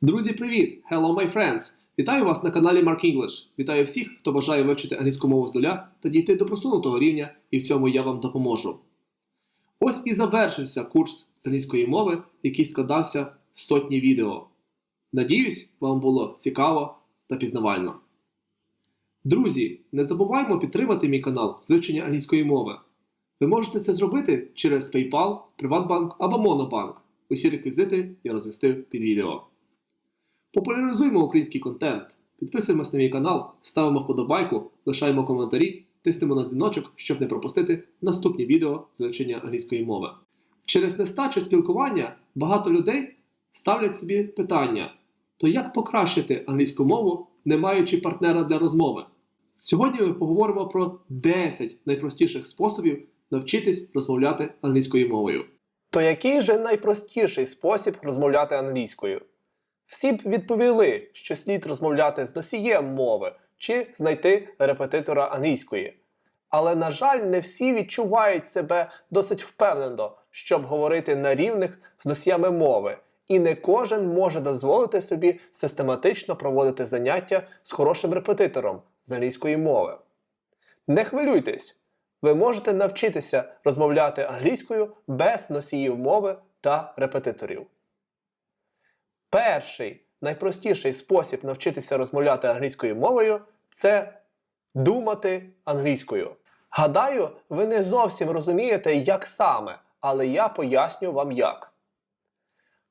Друзі, привіт! Hello, my friends! Вітаю вас на каналі Mark English. Вітаю всіх, хто бажає вивчити англійську мову з нуля та дійти до просунутого рівня, і в цьому я вам допоможу. Ось і завершився курс з англійської мови, який складався з сотні відео. Надіюсь, вам було цікаво та пізнавально. Друзі, не забуваймо підтримати мій канал з вивчення англійської мови. Ви можете це зробити через PayPal, Приватбанк або Monobank. Усі реквізити я розмістив під відео. Популяризуємо український контент, підписуємось на мій канал, ставимо вподобайку, лишаємо коментарі, тиснемо на дзвіночок, щоб не пропустити наступні відео з вивчення англійської мови. Через нестачу спілкування багато людей ставлять собі питання: то як покращити англійську мову, не маючи партнера для розмови? Сьогодні ми поговоримо про 10 найпростіших способів навчитись розмовляти англійською мовою. То який же найпростіший спосіб розмовляти англійською? Всі б відповіли, що слід розмовляти з носієм мови чи знайти репетитора англійської. Але, на жаль, не всі відчувають себе досить впевнено, щоб говорити на рівних з носіями мови, і не кожен може дозволити собі систематично проводити заняття з хорошим репетитором з англійської мови. Не хвилюйтесь, ви можете навчитися розмовляти англійською без носіїв мови та репетиторів. Перший найпростіший спосіб навчитися розмовляти англійською мовою це думати англійською. Гадаю, ви не зовсім розумієте, як саме, але я поясню вам як.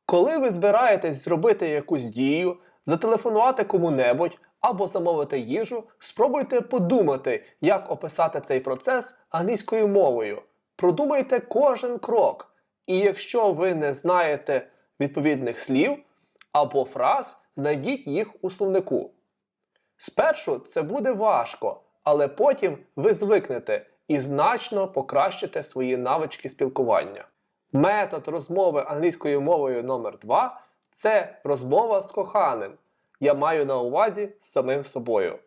Коли ви збираєтесь зробити якусь дію, зателефонувати кому-небудь або замовити їжу, спробуйте подумати, як описати цей процес англійською мовою. Продумайте кожен крок. І якщо ви не знаєте відповідних слів або фраз, знайдіть їх у словнику. Спершу це буде важко, але потім ви звикнете і значно покращите свої навички спілкування. Метод розмови англійською мовою номер 2 це розмова з коханим. Я маю на увазі з самим собою.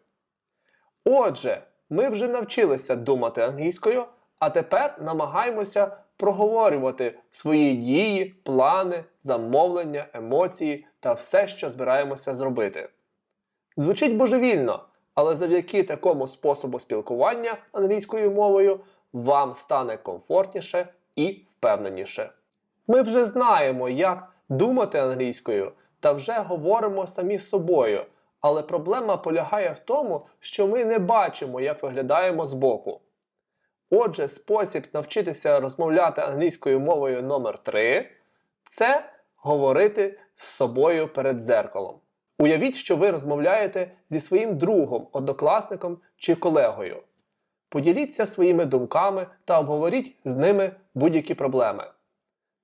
Отже, ми вже навчилися думати англійською, а тепер намагаємося проговорювати свої дії, плани, замовлення, емоції та все, що збираємося зробити. Звучить божевільно, але завдяки такому способу спілкування англійською мовою вам стане комфортніше і впевненіше. Ми вже знаємо, як думати англійською та вже говоримо самі з собою, але проблема полягає в тому, що ми не бачимо, як виглядаємо збоку. Отже, спосіб навчитися розмовляти англійською мовою номер 3 це говорити з собою перед дзеркалом. Уявіть, що ви розмовляєте зі своїм другом, однокласником чи колегою. Поділіться своїми думками та обговоріть з ними будь-які проблеми.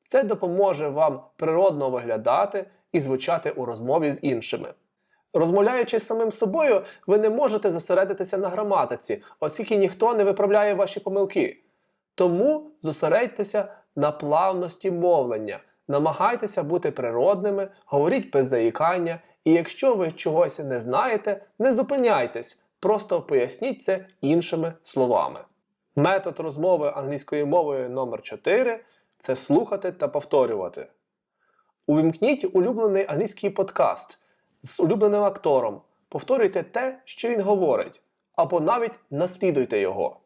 Це допоможе вам природно виглядати і звучати у розмові з іншими. Розмовляючи з самим собою, ви не можете зосередитися на граматиці, оскільки ніхто не виправляє ваші помилки. Тому зосередьтеся на плавності мовлення, намагайтеся бути природними, говоріть без заїкання, і якщо ви чогось не знаєте, не зупиняйтесь, просто поясніть це іншими словами. Метод розмови англійською мовою номер 4 це слухати та повторювати. Увімкніть улюблений англійський подкаст з улюбленим актором. Повторюйте те, що він говорить, або навіть наслідуйте його.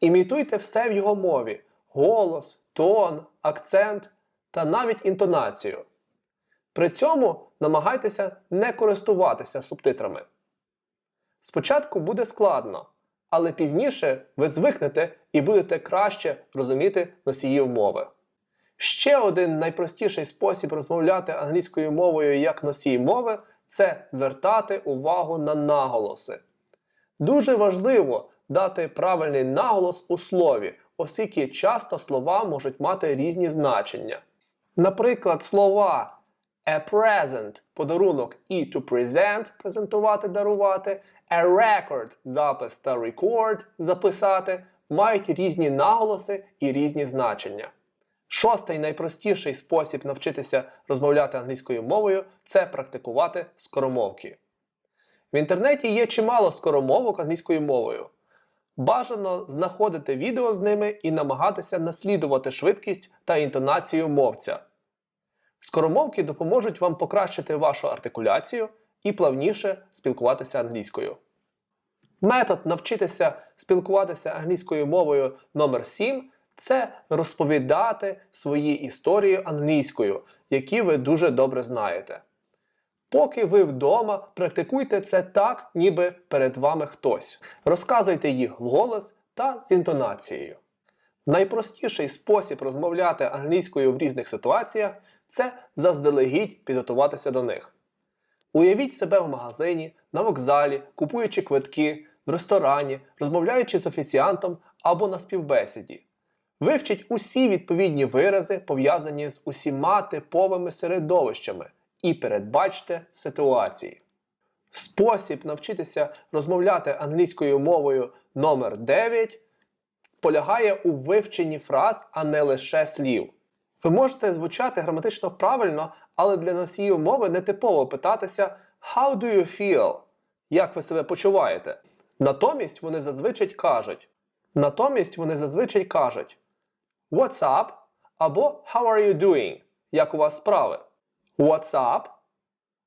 Імітуйте все в його мові: голос, тон, акцент та навіть інтонацію. При цьому намагайтеся не користуватися субтитрами. Спочатку буде складно, але пізніше ви звикнете і будете краще розуміти носіїв мови. Ще один найпростіший спосіб розмовляти англійською мовою як носій мови це звертати увагу на наголоси. Дуже важливо дати правильний наголос у слові, оскільки часто слова можуть мати різні значення. Наприклад, слова a present подарунок і to present презентувати, дарувати, a record запис та record записати мають різні наголоси і різні значення. Шостий найпростіший спосіб навчитися розмовляти англійською мовою це практикувати скоромовки. В інтернеті є чимало скоромовок англійською мовою. Бажано знаходити відео з ними і намагатися наслідувати швидкість та інтонацію мовця. Скоромовки допоможуть вам покращити вашу артикуляцію і плавніше спілкуватися англійською. Метод навчитися спілкуватися англійською мовою номер 7 це розповідати свої історії англійською, які ви дуже добре знаєте. Поки ви вдома, практикуйте це так, ніби перед вами хтось. Розказуйте їх вголос та з інтонацією. Найпростіший спосіб розмовляти англійською в різних ситуаціях це заздалегідь підготуватися до них. Уявіть себе в магазині, на вокзалі, купуючи квитки, в ресторані, розмовляючи з офіціантом або на співбесіді. Вивчіть усі відповідні вирази, пов'язані з усіма типовими середовищами, і передбачте ситуації. Спосіб навчитися розмовляти англійською мовою номер 9 полягає у вивченні фраз, а не лише слів. Ви можете звучати граматично правильно, але для носіїв мови нетипово питатися How do you feel? Як ви себе почуваєте? Натомість вони зазвичай кажуть. Натомість вони зазвичай кажуть What's up? або How are you doing? Як у вас справи? What's up?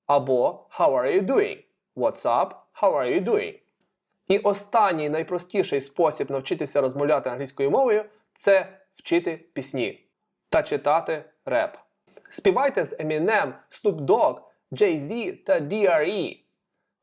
або How are you doing? What's up? How are you doing? І останній найпростіший спосіб навчитися розмовляти англійською мовою це вчити пісні та читати реп. Співайте з Eminem, Snoop Dogg, Jay-Z та DRE.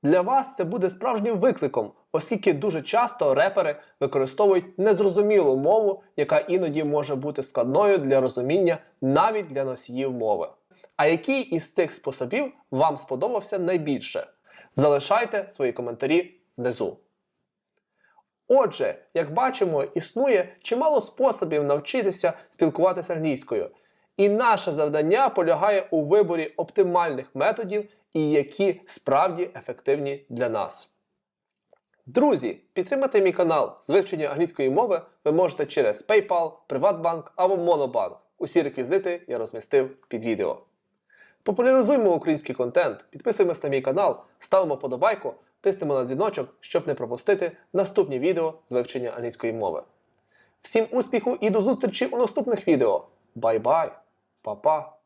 Для вас це буде справжнім викликом, оскільки дуже часто репери використовують незрозумілу мову, яка іноді може бути складною для розуміння навіть для носіїв мови. А який із цих способів вам сподобався найбільше? Залишайте свої коментарі внизу. Отже, як бачимо, існує чимало способів навчитися спілкуватися англійською. І наше завдання полягає у виборі оптимальних методів і які справді ефективні для нас. Друзі, підтримати мій канал з вивчення англійської мови ви можете через PayPal, Приватбанк або Monobank. Усі реквізити я розмістив під відео. Популяризуємо український контент, підписуємось на мій канал, ставимо подобайку, тиснемо на дзвіночок, щоб не пропустити наступні відео з вивчення англійської мови. Всім успіху і до зустрічі у наступних відео. Бай-бай, па-па!